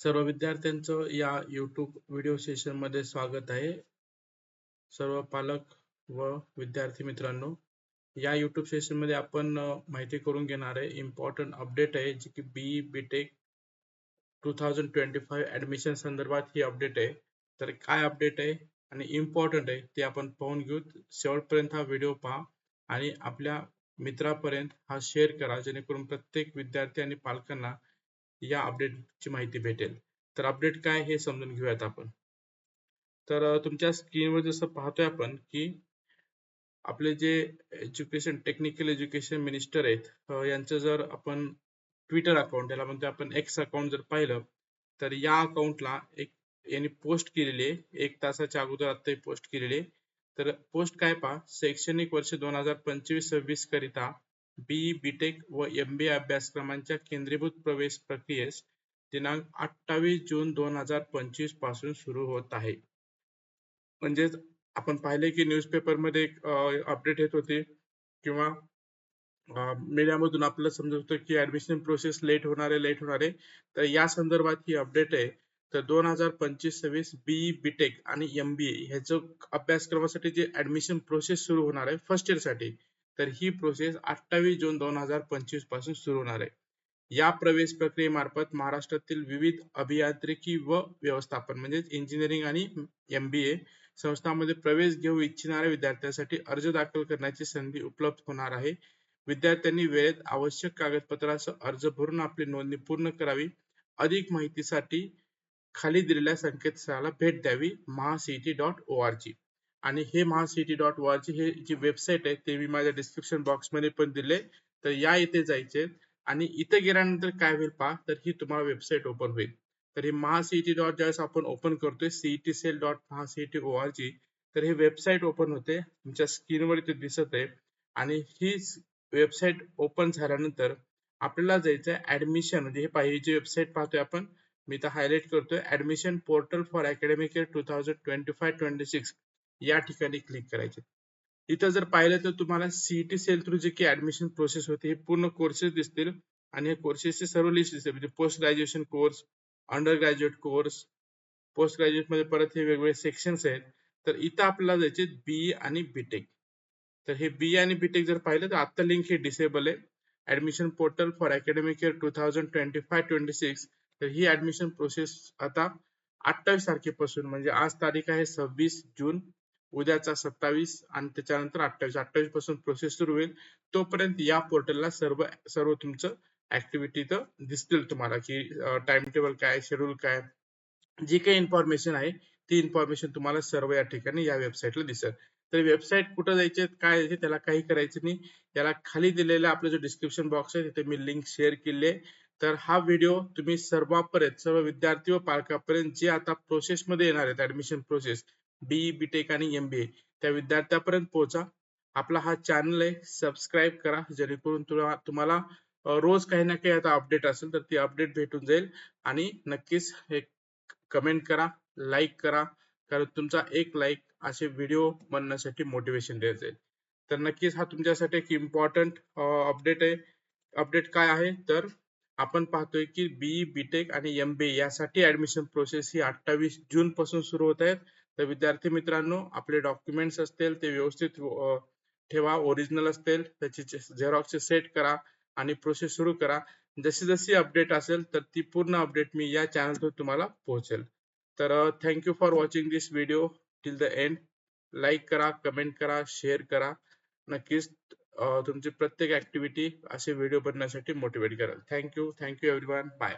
सर्व विद्यार्थ्यांचं या यूट्यूब व्हिडिओ सेशनमध्ये स्वागत आहे. सर्व पालक व विद्यार्थी मित्रांनो या यूट्यूब सेशनमध्ये आपण माहिती करून घेणार आहे. इम्पॉर्टंट अपडेट आहे जी की B B tech two thousand twenty five admission संदर्भात ही अपडेट आहे. तर काय अपडेट आहे आणि इम्पॉर्टंट आहे ते आपण पाहून घेऊ शेवटपर्यंत हा व्हिडिओ पहा आणि आपल्या मित्रापर्यंत हा शेअर करा जेणेकरून प्रत्येक विद्यार्थी आणि पालकांना या अपडेटची माहिती भेटेल. तर अपडेट काय हे समजून घेऊयात आपण. तर तुमच्या स्क्रीनवर जसं पाहतोय आपण की आपले जे एज्युकेशन टेक्निकल एज्युकेशन मिनिस्टर आहेत यांचं जर आपण ट्विटर अकाउंट याला म्हणतो आपण एक्स अकाउंट जर पाहिलं तर या अकाउंटला एक यांनी पोस्ट केलेली आहे. एक तासाच्या अगोदर आता पोस्ट केलेली आहे. तर पोस्ट काय पहा शैक्षणिक वर्ष दोन हजार पंचवीस सव्वीस करिता बी बीटेक व एम बी अभ्यासक्रमांच्या केंद्रीभूत प्रवेश प्रक्रियेस दिनांक अठ्ठावीस जून दोन हजार पंचवीसपासून सुरू होत आहे. म्हणजेच आपण पाहिले की न्यूजपेपरमध्ये एक अपडेट येत होती किंवा मीडियामधून आपल्याला समजत होतं की ऍडमिशन प्रोसेस लेट होणार आहे लेट होणार आहे. तर या संदर्भात ही अपडेट आहे. तर दोन हजार पंचवीस सव्वीस बी बीटेक आणि एम बी ए ह्याचं अभ्यासक्रमासाठी जे ऍडमिशन प्रोसेस सुरू होणार आहे फर्स्ट इयरसाठी तर ही प्रोसेस अठ्ठावीस जून दोन हजार पंचवीसपासून सुरू होणार आहे. या प्रवेश प्रक्रियेमार्फत महाराष्ट्रातील विविध अभियांत्रिकी व व्यवस्थापन म्हणजेच इंजिनिअरिंग आणि एम बी ए संस्थांमध्ये प्रवेश घेऊ इच्छिणाऱ्या विद्यार्थ्यांसाठी अर्ज दाखल करण्याची संधी उपलब्ध होणार आहे. विद्यार्थ्यांनी वेळेत आवश्यक कागदपत्रासह अर्ज भरून आपली नोंदणी पूर्ण करावी. अधिक माहितीसाठी खाली दिलेल्या संकेतस्थळाला भेट द्यावी. महासीटी डॉट ओ आर जी आणि हे महासिटी डॉट ओ आर हे जी वेबसाईट आहे ते मी माझ्या डिस्क्रिप्शन बॉक्समध्ये पण दिले. तर या इथे जायचे. आणि इथे गेल्यानंतर काय होईल पहा तर ही तुम्हाला वेबसाईट ओपन होईल. तर हे महासीटी डॉट ज्यावेळेस आपण ओपन करतोय CET cell dot mahacet O R G तर हे वेबसाईट ओपन होते. तुमच्या स्क्रीनवर इथे दिसत आहे. आणि ही वेबसाईट ओपन झाल्यानंतर आपल्याला जायचं आहे ऍडमिशन म्हणजे हे पाहिजे जी वेबसाईट पाहतोय आपण मी इथं हायलाईट करतोय. Admission portal for academic year two thousand twenty five twenty six या ठिकाणी क्लिक करायचे. इथं जर पाहिलं तर तुम्हाला सीईटी सेल थ्रू जे की ऍडमिशन प्रोसेस होते हे पूर्ण कोर्सेस दिसतील. आणि हे कोर्सेसचे सर्व लिस्ट दिसतील. म्हणजे post graduation course under graduate course post ग्रॅज्युएटमध्ये परत हे वेगवेगळे सेक्शन्स आहेत. तर इथं आपल्याला जायचे बी आणि बीटेक तर हे बी आणि बीटेक जर पाहिलं तर आता लिंक हे डिसेबल आहे. Admission portal for academic year two thousand twenty five twenty six तर ही ऍडमिशन प्रोसेस आता अठ्ठावीस तारखेपासून म्हणजे आज तारीख आहे सव्वीस जून. उद्याचा सत्तावीस आणि त्याच्यानंतर अठ्ठावीस. अठ्ठावीसपासून प्रोसेस सुरू होईल. तोपर्यंत या पोर्टलला सर्व सर्व तुमचं ऍक्टिव्हिटी तर दिसतील तुम्हाला की टाइम टेबल काय शेड्यूल काय. जी काही इन्फॉर्मेशन आहे ती इन्फॉर्मेशन तुम्हाला सर्व या ठिकाणी या वेबसाईटला दिसेल. तर वेबसाईट कुठं जायचे काय जायचे त्याला काही करायचं नाही. त्याला खाली दिलेला आपलं जो डिस्क्रिप्शन बॉक्स आहे तिथे मी लिंक शेअर केली आहे. तर हा व्हिडिओ तुम्ही सर्वांपर्यंत सर्व विद्यार्थी व पालकापर्यंत जे आता प्रोसेस मध्ये येणार आहेत ऍडमिशन प्रोसेस बीई बीटेक आणि एम बी ए त्या विद्यार्थ्यापर्यंत पोहोचा. आपला हा चॅनल आहे. सबस्क्राईब करा. जेणेकरून तुला तुम्हाला रोज काही ना काही आता अपडेट असेल तर ती अपडेट भेटून जाईल. आणि नक्कीच एक कमेंट करा लाईक करा. कारण तुमचा एक लाईक असे व्हिडिओ बनण्यासाठी मोटिवेशन देत जाईल. तर नक्कीच हा तुमच्यासाठी एक इम्पॉर्टंट अपडेट आहे. अपडेट काय आहे? तर आपण पाहतोय की बी बीटेक आणि एम बी यासाठी ऍडमिशन प्रोसेस ही अठ्ठावीस जून पासून सुरू होत आहे तर विद्यार्थी मित्रांनो आपले डॉक्युमेंट्स असतील ते व्यवस्थित ठेवा ओरिजिनल असतील त्याची झेरॉक्स सेट करा आणि प्रोसेस सुरू करा. जशी जशी अपडेट असेल तर ती पूर्ण अपडेट मी या चॅनलवर तुम्हाला पोहोचेल. तर thank you for watching this video till the end like करा कमेंट करा शेअर करा. नक्कीच तुमची प्रत्येक ऍक्टिव्हिटी असे व्हिडिओ बनण्यासाठी मोटिवेट करेल. Thank you thank you everyone bye